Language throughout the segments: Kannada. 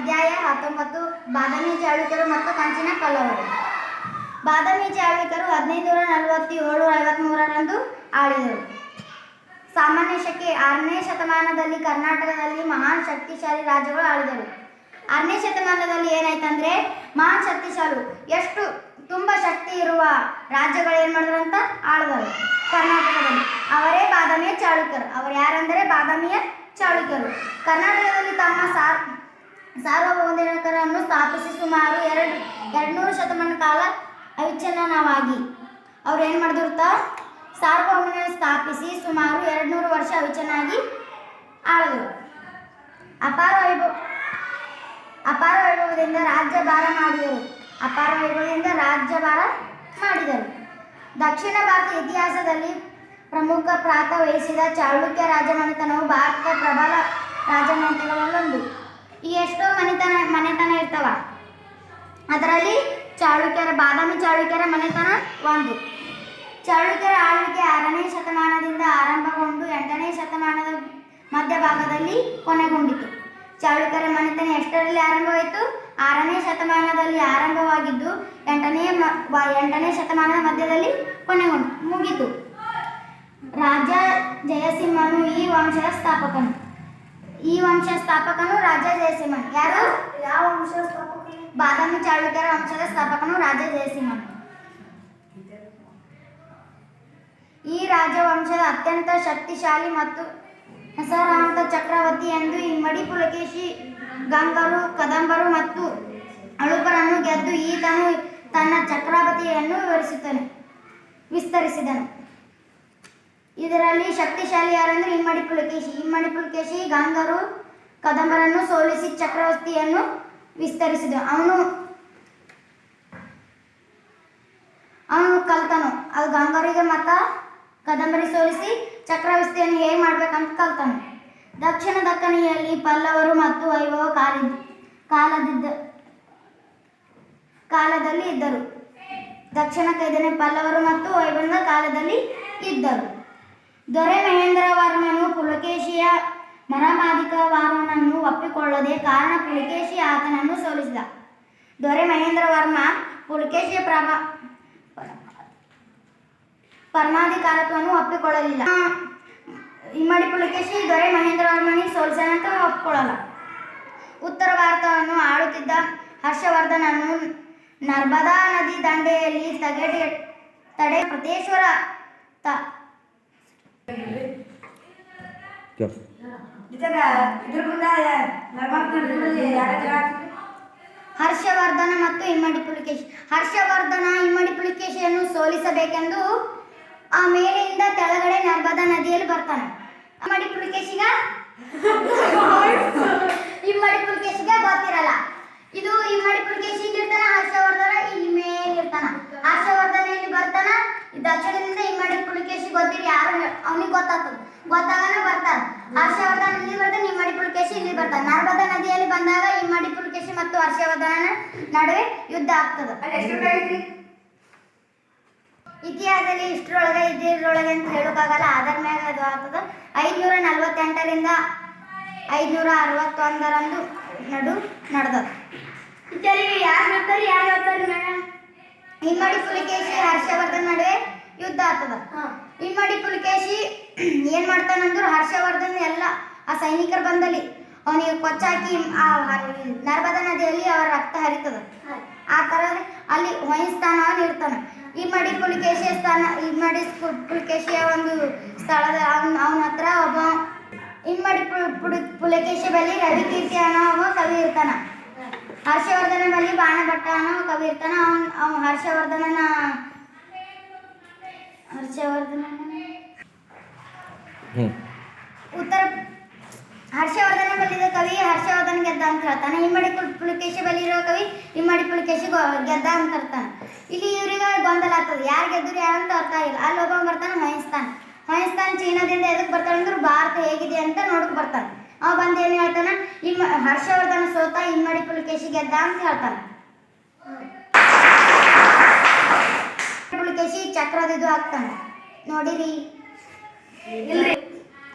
ಅಧ್ಯಾಯ ಹತ್ತೊಂಬತ್ತು. ಬಾದಾಮಿ ಚಾಳುಕ್ಯರು ಮತ್ತು ಕಂಚಿನ ಪಲ್ಲವರು. ಬಾದಾಮಿ ಚಾಳುಕ್ಯರು ಹದಿನೈದುನೂರ ನಲವತ್ತೇಳು ಐವತ್ಮೂರರಂದು ಆಳಿದರು. ಸಾಮಾನ್ಯ ಶಕೆ ಆರನೇ ಶತಮಾನದಲ್ಲಿ ಕರ್ನಾಟಕದಲ್ಲಿ ಮಹಾನ್ ಶಕ್ತಿಶಾಲಿ ರಾಜ್ಯಗಳು ಆಳಿದರು. ಆರನೇ ಶತಮಾನದಲ್ಲಿ ಏನಾಯ್ತಂದ್ರೆ, ಮಹಾನ್ ಶಕ್ತಿಶಾಲು. ಎಷ್ಟು ತುಂಬ ಶಕ್ತಿ ಇರುವ ರಾಜ್ಯಗಳು ಏನು ಮಾಡಿದ್ರಂತ ಆಳಿದರು. ಕರ್ನಾಟಕದಲ್ಲಿ. ಅವರೇ ಬಾದಾಮಿಯ ಚಾಳುಕ್ಯರು ಅವರು ಯಾರಂದರೆ, ಬಾದಾಮಿಯ ಚಾಳುಕ್ಯರು ಕರ್ನಾಟಕದಲ್ಲಿ ತಮ್ಮ ಸಾರ್ ಸಾರ್ವಭೌಮಿಕರನ್ನು ಸ್ಥಾಪಿಸಿ ಸುಮಾರು ಎರಡು, ಎರಡುನೂರು ಶತಮಾನ ಕಾಲ ಅವಿಚ್ಛಿನ್ನವಾಗಿ ಅವ್ರು ಏನು ಮಾಡಿದಿರುತ್ತ ಸಾರ್ವಭೌಮನ ಸ್ಥಾಪಿಸಿ ಸುಮಾರು ಎರಡುನೂರು ವರ್ಷ ಅವಿಚ್ಛಿನ್ನಾಗಿ ಆಳಿದರು. ಅಪಾರ ವೈಭವ, ಅಪಾರ ವೈಭವದಿಂದ ರಾಜ್ಯಭಾರ ಮಾಡಿದರು. ಅಪಾರ ವೈಭವದಿಂದ ರಾಜ್ಯಭಾರ ಮಾಡಿದರು. ದಕ್ಷಿಣ ಭಾರತ ಇತಿಹಾಸದಲ್ಲಿ ಪ್ರಮುಖ ಪಾತ್ರ ವಹಿಸಿದ ಚಾಳುಕ್ಯ ರಾಜಮನೆತನವು ಭಾರತದ ಪ್ರಬಲ ರಾಜಮನೆತನಗಳಲ್ಲೊಂದು ಈ ಎಷ್ಟೋ ಮನೆತನ ಮನೆತನ ಇರ್ತಾವ ಅದರಲ್ಲಿ ಚಾಳುಕ್ಯರ, ಬಾದಾಮಿ ಚಾಳುಕ್ಯರ ಮನೆತನ ಒಂದು. ಚಾಳುಕ್ಯರ ಆಳ್ವಿಕೆ ಆರನೇ ಶತಮಾನದಿಂದ ಆರಂಭಗೊಂಡು ಎಂಟನೇ ಶತಮಾನದ ಮಧ್ಯಭಾಗದಲ್ಲಿ ಕೊನೆಗೊಂಡಿತು. ಚಾಳುಕ್ಯರ ಮನೆತನ ಎಷ್ಟರಲ್ಲಿ ಆರಂಭವಾಯಿತು? ಆರನೇ ಶತಮಾನದಲ್ಲಿ ಆರಂಭವಾಗಿದ್ದು, ಎಂಟನೇ ಎಂಟನೇ ಶತಮಾನದ ಮಧ್ಯದಲ್ಲಿ ಕೊನೆಗೊಂಡು, ಮುಗಿತು. ರಾಜ ಜಯಸಿಂಹನು ಈ ವಂಶದ ಸ್ಥಾಪಕನು. ಈ ವಂಶ ಸ್ಥಾಪಕನು ರಾಜ ಜಯಸಿಂಹನ್. ಯಾರು? ಯಾವ ವಂಶ ಸ್ಥಾಪಕ ಬಾದಾಮಿ ಚಾಳುಕ್ಯರ ವಂಶದ ಸ್ಥಾಪಕನು ರಾಜ ಜಯಸಿಂಹನ್. ಈ ರಾಜವಂಶದ ಅತ್ಯಂತ ಶಕ್ತಿಶಾಲಿ ಮತ್ತು ಹೆಸರಾಂತ ಚಕ್ರವರ್ತಿ ಎಂದು ಇಮ್ಮಡಿ ಪುಲಕೇಶಿ ಗಂಗರು ಕದಂಬರು ಮತ್ತು ಅಳುಪರನ್ನು ಗೆದ್ದು ಈತನು ತನ್ನ ಚಕ್ರವರ್ತಿಯನ್ನು ವಿವರಿಸುತ್ತಾನೆ ವಿಸ್ತರಿಸಿದನು. ಇದರಲ್ಲಿ ಶಕ್ತಿಶಾಲಿ ಯಾರಂದ್ರೆ ಇಮ್ಮಡಿ ಪುಲಕೇಶಿ. ಇಮ್ಮಡಿ ಪುಲಕೇಶಿ ಗಂಗರು ಕದಂಬರನ್ನು ಸೋಲಿಸಿ ಚಕ್ರವರ್ತಿಯನ್ನು ವಿಸ್ತರಿಸಿದ ಅವನು ಅವನು ಕಲ್ತನು. ಅದು ಗಂಗರಿಗೆ ಮತ ಕದಂಬರಿ ಸೋಲಿಸಿ ಚಕ್ರವರ್ತಿಯನ್ನು ಹೇಗೆ ಮಾಡ್ಬೇಕಂತ ಕಲ್ತನು. ದಕ್ಷಿಣ ದಕ್ಕನಿಯಲ್ಲಿ ಪಲ್ಲವರು ಮತ್ತು ವೈಭವ ಕಾಲ ಕಾಲದಿದ್ದ ಕಾಲದಲ್ಲಿ ಇದ್ದರು. ದಕ್ಷಿಣ ಕೈದನೆ ಪಲ್ಲವರು ಮತ್ತು ವೈಭವದ ಕಾಲದಲ್ಲಿ ಇದ್ದರು. ದೊರೆ ಮಹೇಂದ್ರವರ್ಮನು ಪುಲಕೇಶಿಯ ಮರಮಾಧಿಕವಾರನನ್ನು ಒಪ್ಪಿಕೊಳ್ಳದೆ ಕಾರಣ ಪುಲಕೇಶಿ ಆತನನ್ನು ಸೋಲಿಸಿದ. ದೊರೆ ಮಹೇಂದ್ರವರ್ಮ ಪುಲಕೇಶಿಯ ಪ್ರಭ ಪರಮಾಧಿಕಾರತ್ವವನ್ನು ಒಪ್ಪಿಕೊಳ್ಳಲಿಲ್ಲ. ಇಮ್ಮಡಿ ಪುಲಕೇಶಿ ದೊರೆ ಮಹೇಂದ್ರವರ್ಮನಿಗೆ ಸೋಲಿಸನಂತ ಒಪ್ಪಿಕೊಳ್ಳಲ್ಲ. ಉತ್ತರ ಭಾರತವನ್ನು ಆಳುತ್ತಿದ್ದ ಹರ್ಷವರ್ಧನನ್ನು ನರ್ಮದಾ ನದಿ ದಂಡೆಯಲ್ಲಿ ತಗಡೆ ತಡೆ ಪ್ರತೇಶ್ವರ ತ ಹರ್ಷವರ್ಧನ ಮತ್ತು ಇಮ್ಮಡಿ ಪುಲಿಕೇಶಿ. ಹರ್ಷವರ್ಧನ ಇಮ್ಮಡಿ ಪುಲಿಕೇಶಿಯನ್ನು ಸೋಲಿಸಬೇಕೆಂದು ಆ ಮೇಲಿಂದ ಕೆಳಗಡೆ ನರ್ಮದಾ ನದಿಯಲ್ಲಿ ಬರ್ತಾನೆ. ಇಮ್ಮಡಿ ಪುಲಿಕೇಶಿಗ? ಇಮ್ಮಡಿ ಪುಲಿಕೇಶಿಗೆ ಗೊತ್ತಿರಲ್ಲ. ಇದು ಇಮ್ಮಡಿ ಪುಲಿಕೇಶಿ ಇರ್ತಾನ ಹರ್ಷವರ್ಧನ ಇಲ್ಲಿ ಮೇಲೆ ಇರ್ತಾನ ಹರ್ಷವರ್ಧನ ಇಲ್ಲಿ ಬರ್ತಾನ ಈ ದಕ್ಷಿಣದಿಂದ ಇಮ್ಮಡಿ ಪುಲಿಕೇಶಿ ಗೊತ್ತಿರಿ ಯಾರು ಅವನಿಗೆ ಗೊತ್ತಾಗ್ತದ. ಗೊತ್ತಾಗನ ಬರ್ತಾನ. ಹರ್ಷವರ್ಧನ ಇಲ್ಲಿ ಬರ್ತಾನೆ ಇಮ್ಮಡಿ ಪುಲಕೇಶಿ ಇಲ್ಲಿ ಬರ್ತಾನೆ. ನರ್ಮದಾ ನದಿಯಲ್ಲಿ ಬಂದಾಗ ಇಮ್ಮಡಿ ಪುಲಕೇಶಿ ಮತ್ತು ಹರ್ಷವರ್ಧನ ನಡುವೆ ಯುದ್ಧ ಆಗ್ತದೆ. ಇತಿಹಾಸದಲ್ಲಿ ಇಷ್ಟರೊಳಗೆ ಇದ್ರೊಳಗೆ ಅಂತ ಹೇಳೋಕ್ಕಾಗಲ್ಲ. ಅದರ ಮೇಲೆ ಅದು ಆಗ್ತದ. ಐದುನೂರ ನಲವತ್ತೆಂಟರಿಂದ ಐದುನೂರ ಅರವತ್ತೊಂದರಂದು ನಡು ನಡೆದದ ಯಾರು ಬರ್ತಾರೆ ಯಾರು ಇಮ್ಮಡಿ ಪುಲಿಕೇಶಿ ಹರ್ಷವರ್ಧನ್ ನಡುವೆ ಯುದ್ಧ ಆಗ್ತದ. ಇಮ್ಮಡಿ ಪುಲಿಕೇಶಿ ಏನ್ ಮಾಡ್ತಾನಂದ್ರೆ ಹರ್ಷವರ್ಧನ್ ಎಲ್ಲ ಆ ಸೈನಿಕರು ಬಂದಲ್ಲಿ ಅವನಿಗೆ ಕೊಚ್ಚಾಕಿ, ಆ ನರ್ಮದಾ ನದಿಯಲ್ಲಿ ಅವರ ರಕ್ತ ಹರಿತದ. ಆ ಥರ ಅಲ್ಲಿ ವಹಿಸ್ತಾನ ಅವನು ಈ ಮಡಿ ಪುಲಿಕೇಶಿಯ ಸ್ಥಾನ, ಈ ಮಡಿ ಪುಲಿಕೇಶಿಯ ಒಂದು ಸ್ಥಳದ ಅವನ ಅವನ ಹತ್ರ ಒಬ್ಬ ಇಮ್ಮಡಿ ಪುಡಿ, ಪುಲಿಕೇಶಿ ಬಳಿ ರವಿಕೀರ್ತಿ ಅನ್ನೋ ಒಬ್ಬ ಕವಿ ಇರ್ತಾನ. ಹರ್ಷವರ್ಧನ ಬಳಿ ಬಾಣಭಟ್ಟ ಅನ್ನೋ ಕವಿ ಇರ್ತಾನ. ಅವನ್, ಅವ್ನು ಹರ್ಷವರ್ಧನನ ಹರ್ಷವರ್ಧನ ಹ್ಞೂ ಉತ್ತರ ಹರ್ಷವರ್ಧನ ಬಲ್ಲಿದ ಕವಿ, ಹರ್ಷವರ್ಧನ ಗೆದ್ದ ಅಂತ ಹೇಳ್ತಾನೆ. ಹಿಮ್ಮಡಿ ಪುಲ್ ಬಲಿರೋ ಕವಿ, ಹಿಮ್ಮಡಿ ಪುಲಿಕೇಶಿ ಗೆದ್ದ ಅಂತ ಇರ್ತಾನೆ ಇಲ್ಲಿ ಇವ್ರಿಗೆ ಗೊಂದಲ ಆಗ್ತದೆ. ಯಾರು ಗೆದ್ದರು ಅಂತ ಅರ್ಥ ಆಗಿಲ್ಲ. ಅಲ್ಲಿ ಒಬ್ಬ ಬರ್ತಾನೆ ಮಹಿಸ್ತಾನ್ ಮಹಿಸ್ತಾನ್ ಚೀನಾದಿಂದ ಎದಕ್ಕೆ ಬರ್ತಾನೆ ಅಂದ್ರೆ ಭಾರತ ಹೇಗಿದೆ ಅಂತ ನೋಡಕ್ ಬರ್ತಾನೆ. ಅವ ಬಂದು ಏನು ಹೇಳ್ತಾನೆ? ಇಮ್ಮ ಹರ್ಷವರ್ಧನ ಸೋತ ಹಿಮ್ಮಡಿ ಪುಲಿಕೇಶಿ ಗೆದ್ದ ಅಂತ ಹೇಳ್ತಾನೆ. ಪುಲಿಕೇಶಿ ಚಕ್ರದಿದು ಹಾಕ್ತಾನೆ. ನೋಡಿರಿ. ಇಲ್ರಿ.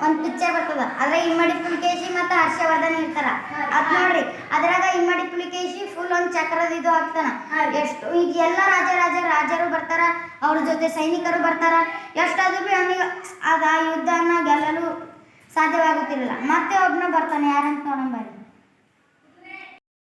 ಒಂದ್ ಪಿಕ್ಚರ್ ಬರ್ತದ. ಅದ್ರಾಗ ಇಮ್ಮಡಿ ಪುಲಿಕೇಶಿ ಮತ್ತು ಹರ್ಷವರ್ಧನ್ ಇರ್ತಾರ. ಅದ್ ನೋಡ್ರಿ ಅದ್ರಾಗ ಚಕ್ರದ ಇದು ಆಗ್ತಾನ. ಎಷ್ಟು ಈಗ ಎಲ್ಲ ರಾಜ ರಾಜ ರಾಜರು ಬರ್ತಾರ ಅವ್ರ ಜೊತೆ ಸೈನಿಕರು ಬರ್ತಾರ. ಎಷ್ಟಾದ್ರೂ ಬಿ ಅವನಿಗೆ ಅದ ಯುದ್ಧ ಯುದ್ಧನ ಗೆಲ್ಲಲು ಸಾಧ್ಯವಾಗುತ್ತಿರಲಿಲ್ಲ ಮತ್ತೆ ಒಬ್ಬನ ಬರ್ತಾನೆ ಯಾರಂತ ನೋಡಂಬರಿ